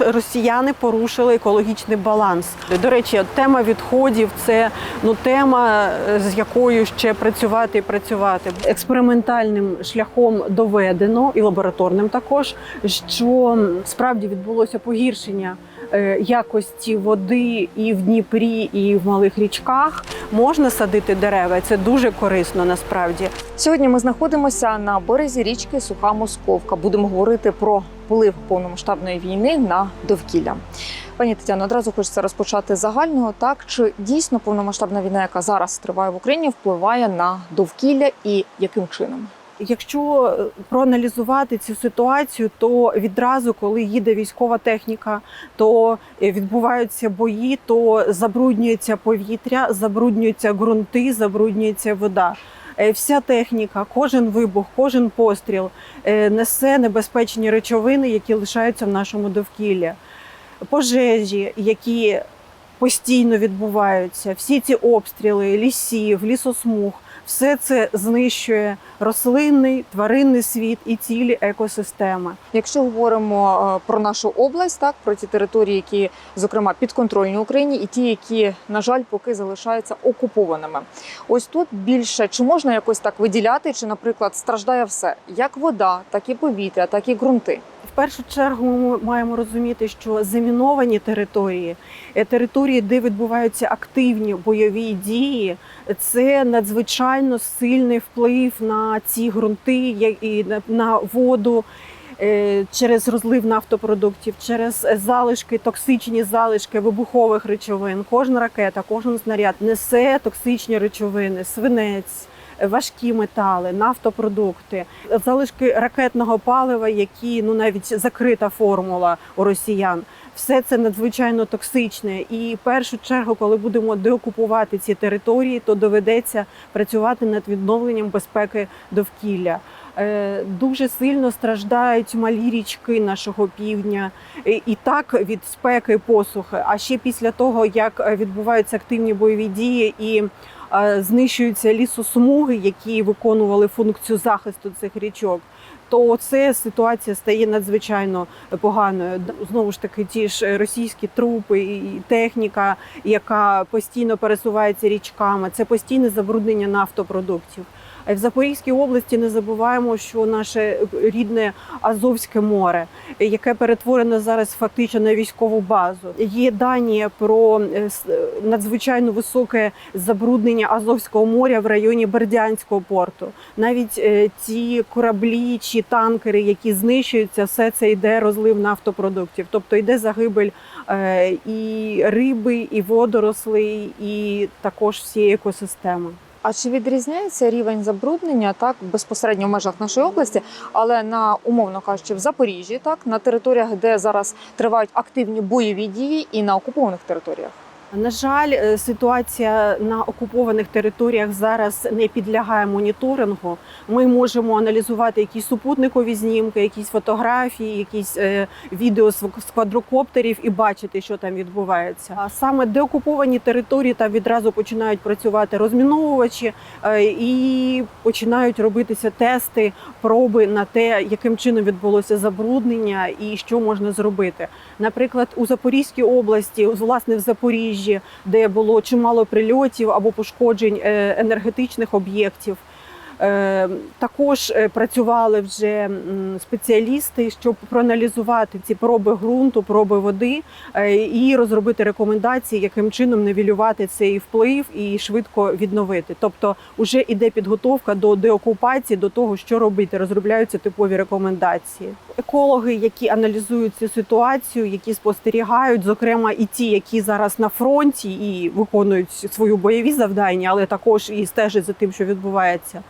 Росіяни порушили екологічний баланс. До речі, тема відходів це ну тема, е, з якою ще працювати і працювати. Експериментальним шляхом доведено і лабораторним також, що справді відбулося погіршення якості води і в Дніпрі, і в малих річках. Можна садити дерева. Це дуже корисно насправді. Сьогодні ми знаходимося на березі річки Суха Московка. Будемо говорити про вплив повномасштабної війни на довкілля. Пані Тетяно, одразу хочеться розпочати загального. Так чи дійсно повномасштабна війна, яка зараз триває в Україні, впливає на довкілля і яким чином? Якщо е, проаналізувати цю ситуацію, то відразу, коли їде військова техніка, то е, відбуваються бої, то забруднюється повітря, забруднюються ґрунти, забруднюється вода. Е, Вся техніка, кожен вибух, кожен постріл несе небезпечні речовини, які лишаються в нашому довкіллі. Пожежі, які постійно відбуваються, всі ці обстріли лісів, лісосмуг, все це знищує рослинний, тваринний світ і цілі екосистеми. Якщо говоримо е, про нашу область, так про ті території, які зокрема підконтрольні Україні, і ті, які на жаль поки залишаються окупованими. Ось тут більше чи можна якось так виділяти, чи, наприклад, страждає все, як вода, так і повітря, так і ґрунти. В першу чергу ми маємо розуміти, що заміновані території, е, території, де відбуваються активні бойові дії, це надзвичайно сильний вплив на ці ґрунти і на- воду. е, Через розлив нафтопродуктів, через залишки, токсичні залишки вибухових речовин. Кожна ракета, кожен снаряд несе токсичні речовини, свинець, важкі метали, нафтопродукти, залишки ракетного палива, які ну навіть закрита формула у росіян. Все це надзвичайно токсичне. І в першу чергу, коли будемо деокупувати ці території, то доведеться працювати над відновленням безпеки довкілля. Е, Дуже сильно страждають малі річки нашого півдня і так від спеки посухи. А ще після того, як відбуваються активні бойові дії і знищуються лісосмуги, які виконували функцію захисту цих річок. То це ситуація стає надзвичайно поганою. Знову ж таки, ті ж російські трупи і техніка, яка постійно пересувається річками, це постійне забруднення нафтопродуктів. В Запорізькій області не забуваємо, що наше рідне Азовське море, яке перетворено зараз фактично на військову базу. Є дані про е, е, надзвичайно високе забруднення Азовського моря в районі Бердянського порту. Навіть е, ті кораблі чи танкери, які знищуються, все це йде розлив нафтопродуктів, тобто йде загибель і риби, і водорослей, і також всієї екосистеми. А чи відрізняється рівень забруднення так безпосередньо в межах нашої області, але на умовно кажучи, в Запоріжжі, так на територіях, де зараз тривають активні бойові дії, і на окупованих територіях? На жаль, е, ситуація на окупованих територіях зараз не підлягає моніторингу. Ми можемо аналізувати якісь супутникові знімки, якісь фотографії, якісь е, відео з квадрокоптерів і бачити, що там відбувається. А саме деокуповані території там відразу починають працювати розміновувачі е, і починають робитися тести, проби на те, яким чином відбулося забруднення і що можна зробити. Наприклад, у Запорізькій області, власне, в Запоріжжі, де було чимало прильотів або пошкоджень е, енергетичних об'єктів. Е, Також е, працювали вже спеціалісти, щоб проаналізувати ці проби ґрунту, проби води е, і розробити рекомендації, яким чином невілювати цей вплив і швидко відновити. Тобто, вже іде підготовка до деокупації, до того, що робити. Розробляються типові рекомендації. Екологи, які аналізують цю ситуацію, які спостерігають, зокрема і ті, які зараз на фронті і виконують свої бойові завдання, але також і стежать за тим, що відбувається.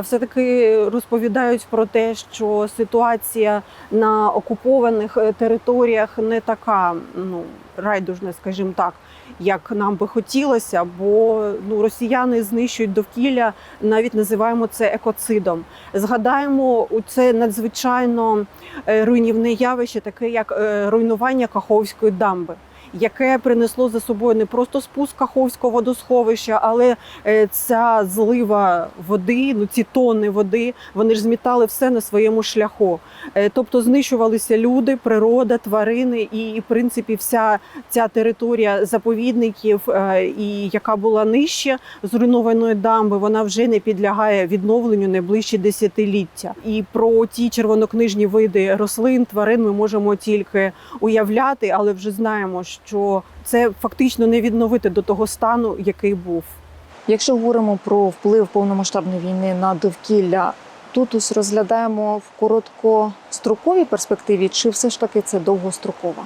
Все-таки розповідають про те, що ситуація на окупованих е, територіях не така ну райдужна, скажімо так, як нам би хотілося, бо ну росіяни знищують довкілля, навіть називаємо це екоцидом. Згадаємо, це надзвичайно е, руйнівне явище, таке як е, руйнування Каховської дамби. Яке принесло за собою не просто спуск Каховського водосховища, але е, ця злива води, ну ці тонни води, вони ж змітали все на своєму шляху. Е, Тобто знищувалися люди, природа, тварини, і в принципі вся ця територія заповідників, е, і яка була нижче зруйнованої дамби, вона вже не підлягає відновленню найближчі десятиліття. І про ті червонокнижні види рослин, тварин ми можемо тільки уявляти, але вже знаємо, що це фактично не відновити до того стану, який був. Якщо говоримо про вплив повномасштабної війни на довкілля, тут ось розглядаємо в короткостроковій перспективі, чи все ж таки це довгострокова?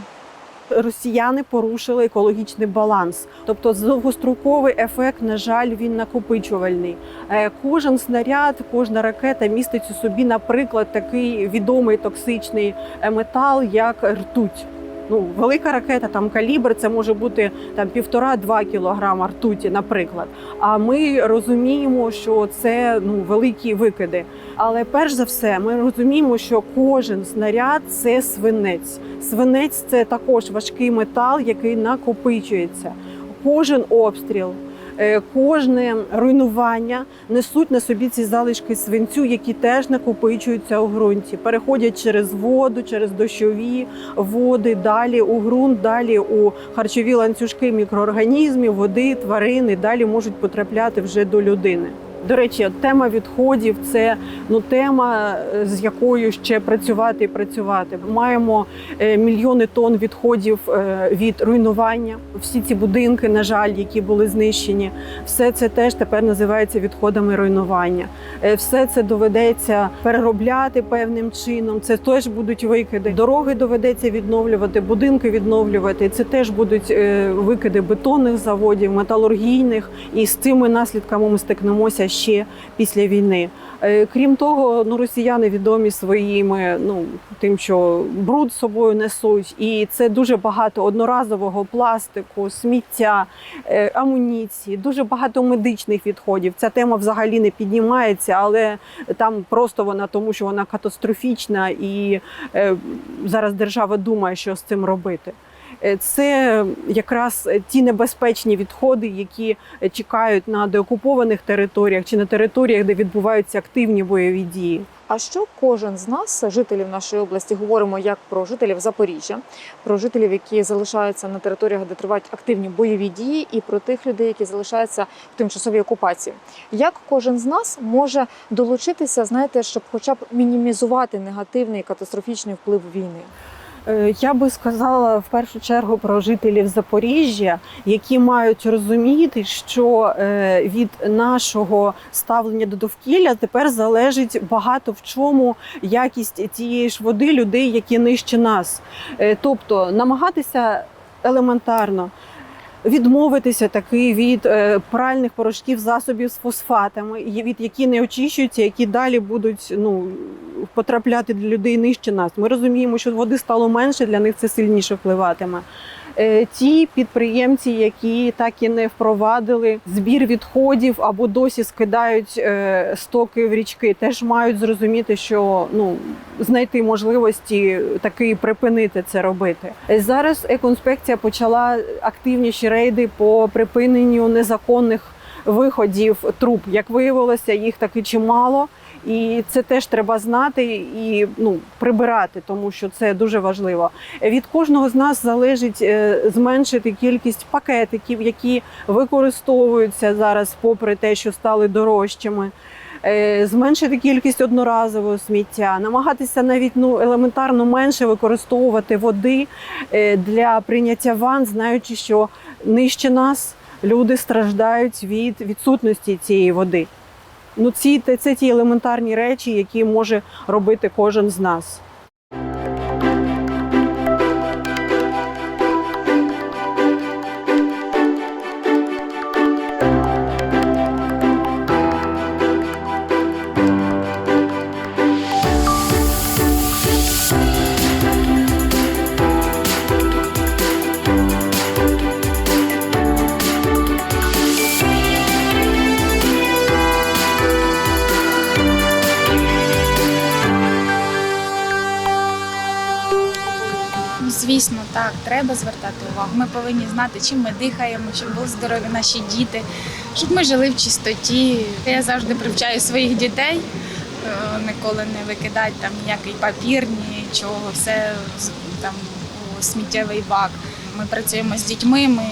Росіяни порушили екологічний баланс, тобто довгостроковий ефект, на жаль, він накопичувальний. Е, Кожен снаряд, кожна ракета містить у собі, наприклад, такий відомий токсичний е, метал, як ртуть. Ну, велика ракета, там калібр, це може бути там півтора-два кілограма ртуті, наприклад. А ми розуміємо, що це ну великі викиди. Але перш за все, ми розуміємо, що кожен снаряд це свинець. Свинець це також важкий метал, який накопичується. Кожен обстріл, кожне руйнування несуть на собі ці залишки свинцю, які теж накопичуються у ґрунті, переходять через воду, через дощові води, далі у ґрунт, далі у харчові ланцюжки мікроорганізмів, води, тварини, далі можуть потрапляти вже до людини. До речі, тема відходів це ну тема, е, з якою ще працювати і працювати. Маємо е, мільйони тонн відходів е, від руйнування. Всі ці будинки, на жаль, які були знищені, все це теж тепер називається відходами руйнування. Все це доведеться переробляти певним чином. Це теж будуть викиди. Дороги доведеться відновлювати, будинки відновлювати. Це теж будуть викиди бетонних заводів, металургійних, і з цими наслідками ми стикнемося ще після війни. Е, Крім того, ну росіяни відомі своїми, ну тим, що бруд з собою несуть, і це дуже багато одноразового пластику, сміття, е, амуніції, дуже багато медичних відходів. Ця тема взагалі не піднімається, але там просто вона тому, що вона катастрофічна, і е, зараз держава думає, що з цим робити. Е, Це якраз ті небезпечні відходи, які чекають на деокупованих територіях чи на територіях, де відбуваються активні бойові дії. А що кожен з нас, жителів нашої області, говоримо як про жителів Запоріжжя, про жителів, які залишаються на територіях, де тривають активні бойові дії, і про тих людей, які залишаються в тимчасовій окупації. Як кожен з нас може долучитися, знаєте, щоб хоча б мінімізувати негативний катастрофічний вплив війни? Е, Я би сказала в першу чергу про жителів Запоріжжя, які мають розуміти, що е, від нашого ставлення до довкілля тепер залежить багато в чому якість тієї ж води людей, які нижче нас. Е, Тобто намагатися елементарно. Відмовитися таки від пральних порошків засобів з фосфатами, від які не очищуються, які далі будуть ну потрапляти для людей нижче нас. Ми розуміємо, що води стало менше, для них це сильніше впливатиме. Е, Ті підприємці, які так і не впровадили збір відходів або досі скидають е, стоки в річки, теж мають зрозуміти, що ну знайти можливості таки припинити це робити. Е, Зараз екоінспекція почала активніші рейди по припиненню незаконних виходів труб. Як виявилося, їх таки чимало. І це теж треба знати і ну прибирати, тому що це дуже важливо. Від кожного з нас залежить е, зменшити кількість пакетиків, які використовуються зараз, попри те, що стали дорожчими. Е, Зменшити кількість одноразового сміття, намагатися навіть ну елементарно менше використовувати води е, для прийняття ванн, знаючи, що нижче нас люди страждають від відсутності цієї води. Ну, ці це ті елементарні речі, які може робити кожен з нас. Так, треба звертати увагу. Ми повинні знати, чим ми дихаємо, щоб були здорові наші діти, щоб ми жили в чистоті. Я завжди привчаю своїх дітей е, ніколи не викидати там ніякий папір, нічого, все з- там у сміттєвий бак. Ми працюємо з дітьми, ми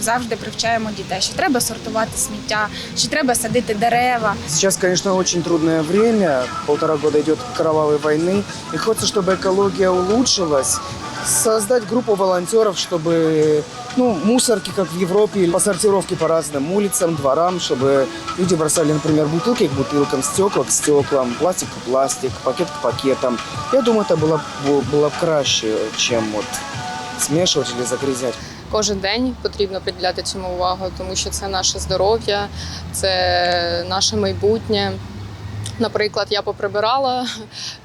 завжди привчаємо дітей, що треба сортувати сміття, що треба садити дерева. Сейчас, конечно, очень трудное время. Полтора года идет кровавой войны. И хочется, чтобы экология улучшилась. Создать группу волонтеров, чтобы ну, мусорки, как в Европе, по сортировке по разным улицам, дворам, чтобы люди бросали, например, бутылки к бутылкам, стекла к стеклам, пластик к пластик, пакет к пакетам. Я думаю, это было, б- было б краще, чем вот смешивать или загрязнять. Кожен день потрібно приділяти цьому увагу, тому що це наше здоров'я, це наше майбутнє. Наприклад, я поприбирала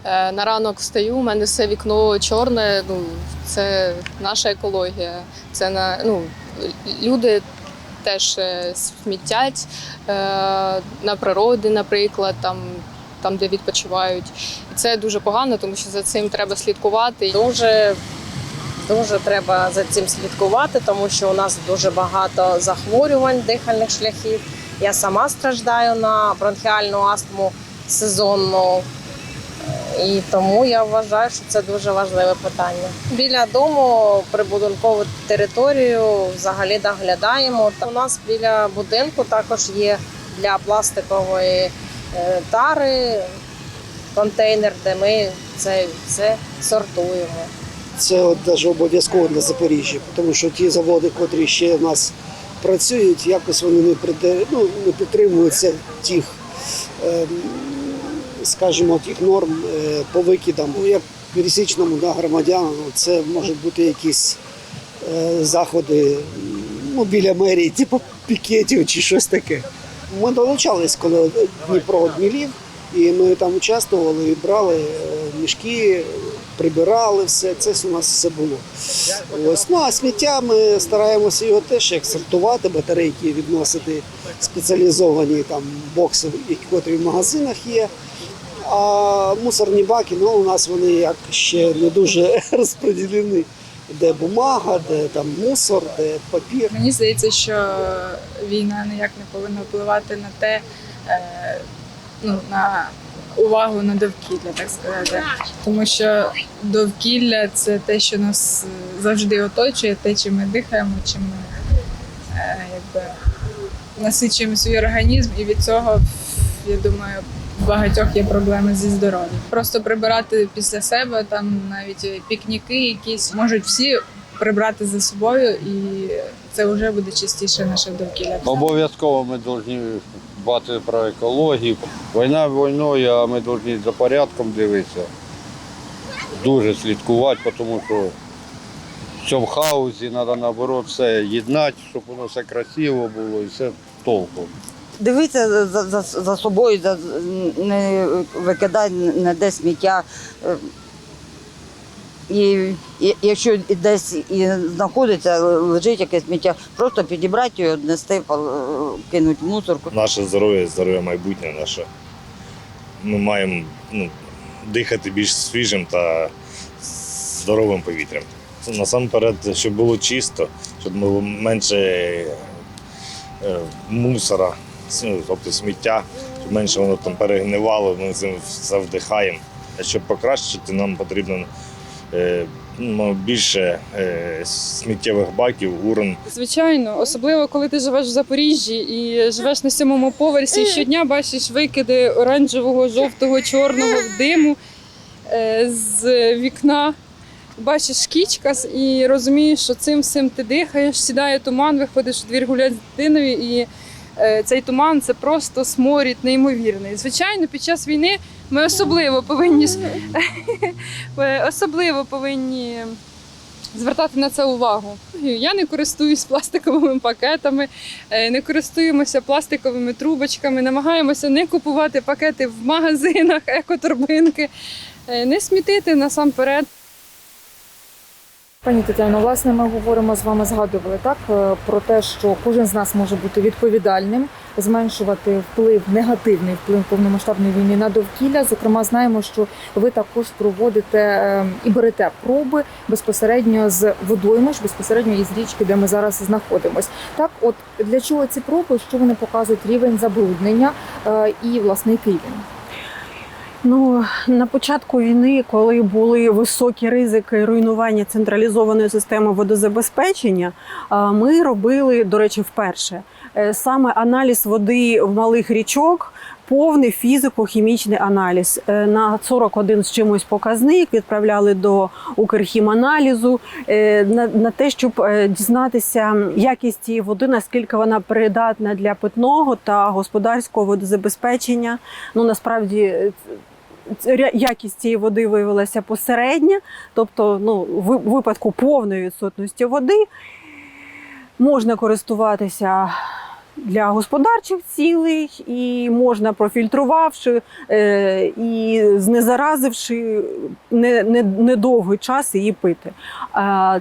е, на ранок встаю, у мене все вікно чорне. Ну це наша екологія. Це на ну люди теж е, смітять е, на природі, наприклад, там, там де відпочивають. І це дуже погано, тому що за цим треба слідкувати. Дуже дуже треба за цим слідкувати, тому що у нас дуже багато захворювань дихальних шляхів. Я сама страждаю на бронхіальну астму сезонну. І тому я вважаю, що це дуже важливе питання. Біля дому прибудинкову територію взагалі доглядаємо. У нас біля будинку також є для пластикової е, тари контейнер, де ми це все сортуємо. Це от навіть обов'язково для Запоріжжя, тому що ті заводи, котрі ще в нас працюють, якось вони не, ну, не підтримуються тих, ем, скажімо, тих норм е, по викидам. Ну, Як пересічному да, громадянину, це можуть бути якісь е, заходи ну, біля мерії, типу пікетів чи щось таке. Ми долучались, коли Дніпро Днілів, і ми там участвували, і брали е, мішки, прибирали все. Це у нас все було. Ось. Ну а сміття ми стараємося його теж як сортувати, батарейки відносити спеціалізовані там бокси, які в магазинах є. А мусорні баки, ну у нас вони як ще не дуже розподілені. Де бумага, де там мусор, де папір. Мені здається, що війна ніяк не повинна впливати на те, е, ну, на увагу на довкілля, так сказати. Тому що довкілля це те, що нас е, завжди оточує, те, чим ми дихаємо, чим ми е, якби, насичуємо свій організм, і від цього, я думаю, багатьох є проблеми зі здоров'ям. Просто прибирати після себе, там навіть пікніки якісь можуть всі прибрати за собою, і це вже буде чистіше наше довкілля. Обов'язково ми повинні дбати про екологію. Війна війною, а ми повинні за порядком дивитися. Дуже слідкувати, тому що в хаосі, треба наоборот все єднати, щоб воно все красиво було і все толком. Дивитися за, за, за собою, за, не викидати ніде сміття. Е, І, і якщо десь і знаходиться, лежить якесь сміття, просто підібрати його, віднести, пал- кинути в мусорку. наше здоров'я, здоров'я майбутнє наше. Ми маємо ну, дихати більш свіжим та здоровим повітрям. Насамперед, щоб було чисто, щоб було менше е, мусора, тобто сміття, щоб менше воно там перегнивало, ми цим все вдихаємо. А щоб покращити, нам потрібно е, ну, більше е, сміттєвих баків, урн. Звичайно, особливо коли ти живеш в Запоріжжі і живеш на сьомому поверсі, і щодня бачиш викиди оранжевого, жовтого, чорного диму е, з вікна. Бачиш кічкас і розумієш, що цим всім ти дихаєш, сідає туман, виходиш у двір гуляти з дитиною, і цей туман це просто сморід неймовірний. Звичайно, під час війни ми особливо повинні особливо повинні звертати на це увагу. Я не користуюсь пластиковими пакетами, е, не користуємося пластиковими трубочками, намагаємося не купувати пакети в магазинах, екоторбинки, е, не смітити насамперед. Пані Тетяно, власне, ми говоримо з вами, згадували так е, про те, що кожен з нас може бути відповідальним, зменшувати вплив, негативний вплив повномасштабної війни на довкілля. Зокрема, знаємо, що ви також проводите е, і берете проби безпосередньо з водоймищ, безпосередньо із річки, де ми зараз знаходимось. Так, от для чого ці проби, що вони показують рівень забруднення е, і який він? Ну на початку війни, коли були високі ризики руйнування централізованої системи водозабезпечення, ми робили, до речі, вперше е, саме аналіз води в малих річок. Повний фізико-хімічний аналіз Е, на 41 з чимось показник відправляли до Укрхіманалізу е, на, на те, щоб дізнатися якість цієї води, наскільки вона придатна для питного та господарського водозабезпечення. Ну насправді якість цієї води виявилася посередня, тобто, ну, в випадку повної відсутності води можна користуватися для господарчих цілей, і можна профільтрувавши е, і знезаразивши не, не, час її пити.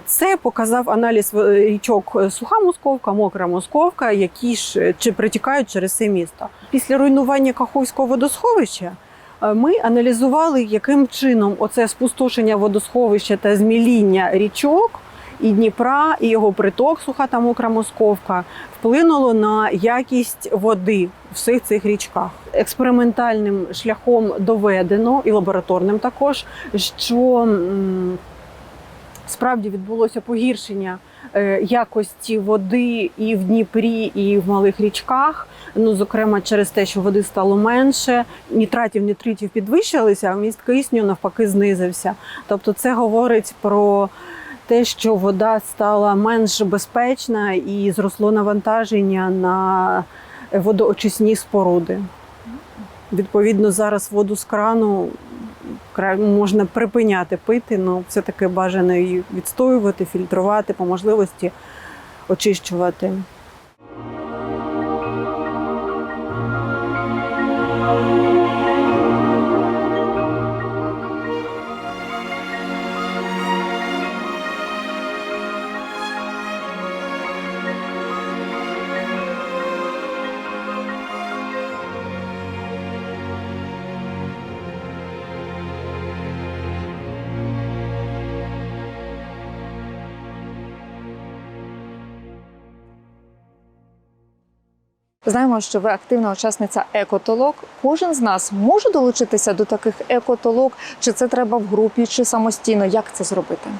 Це показав аналіз в- річок Суха Московка, Мокра Московка, які ж е, чи притікають через це місто. Після руйнування Каховського водосховища е, ми аналізували, яким чином оце спустошення водосховища та зміління річок і Дніпра, і його приток суха та мокра Московка вплинуло на якість води в всіх цих річках. Експериментальним шляхом доведено і лабораторним також, що справді відбулося погіршення е, якості води і в Дніпрі, і в малих річках. Ну, зокрема, через те, що води стало менше, нітратів, нітритів підвищилися, а вміст кисню навпаки знизився. Тобто, це говорить про те, що вода стала менш безпечна і зросло навантаження на водоочисні споруди. Відповідно, зараз воду з крану кра- можна припиняти пити, але все-таки бажано її відстоювати, фільтрувати, по можливості очищувати. Знаємо, що ви активна учасниця екотолок. Кожен з нас може долучитися до таких екотолок, чи це треба в групі, чи самостійно. Як це зробити?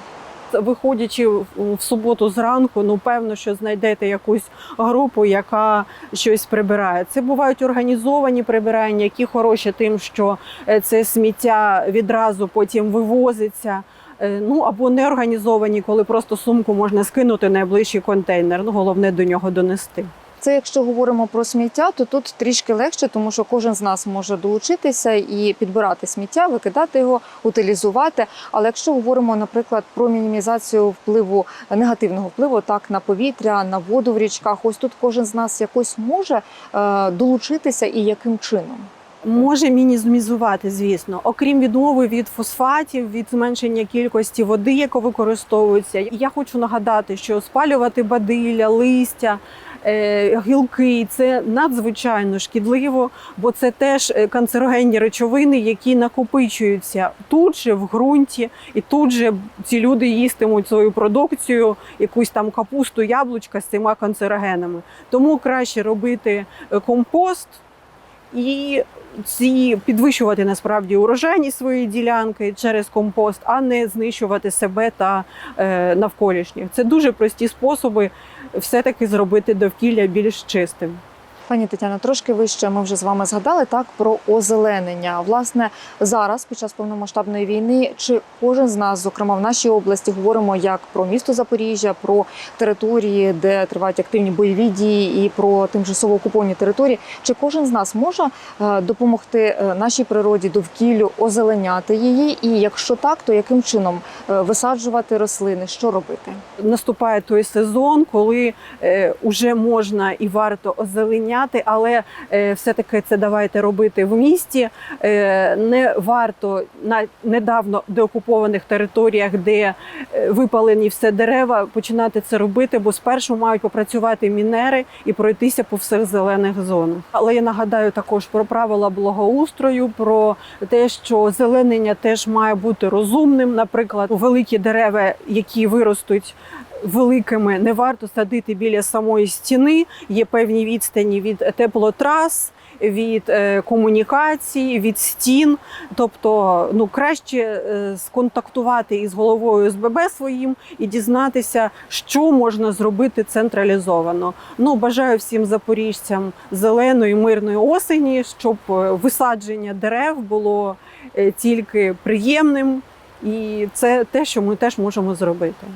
Виходячи в суботу зранку, ну певно, що знайдете якусь групу, яка щось прибирає. Це бувають організовані прибирання, які хороші тим, що е, це сміття відразу потім вивозиться. Е, Ну або не організовані, коли просто сумку можна скинути найближчий контейнер. Ну головне до нього донести. Це якщо говоримо про сміття, то тут трішки легше, тому що кожен з нас може долучитися і підбирати сміття, викидати його, утилізувати. Але якщо говоримо, наприклад, про мінімізацію впливу негативного впливу так на повітря, на воду в річках, ось тут кожен з нас якось може е, долучитися і яким чином. Може мінімізувати, звісно, окрім відмови від фосфатів, від зменшення кількості води, яка використовується. Я хочу нагадати, що спалювати бадилля, листя, гілки це надзвичайно шкідливо, бо це теж е, канцерогенні речовини, які накопичуються тут же в ґрунті, і тут же ці люди їстимуть свою продукцію, якусь там капусту, яблучка з цими канцерогенами. Тому краще робити е, компост і ці підвищувати насправді урожайність своєї ділянки через компост, а не знищувати себе та е, навколишніх. Це дуже прості способи все-таки зробити довкілля більш чистим. Пані Тетяно, трошки вище ми вже з вами згадали так про озеленення. Власне, зараз під час повномасштабної війни, чи кожен з нас, зокрема в нашій області, говоримо як про місто Запоріжжя, про території, де тривають активні бойові дії, і про тимчасово окуповані території. Чи кожен з нас може е, допомогти е, нашій природі довкіллю озеленяти її? І якщо так, то яким чином е, висаджувати рослини? Що робити? Наступає той сезон, коли е, уже можна і варто озеленяти забороняти, але е, все-таки це давайте робити в місті. Е, Не варто на недавно деокупованих територіях, де е, випалені все дерева, починати це робити, бо спершу мають попрацювати мінери і пройтися по всіх зелених зонах. Але я нагадаю також про правила благоустрою, про те, що зеленення теж має бути розумним. Наприклад, великі дерева, які виростуть. Великими не варто садити біля самої стіни. Є певні відстані від теплотрас, від е, комунікацій, від стін. Тобто, ну краще е, сконтактувати із головою СББ своїм і дізнатися, що можна зробити централізовано. Ну бажаю всім запоріжцям зеленої мирної осені, щоб е, висадження дерев було тільки приємним, і це те, що ми теж можемо зробити.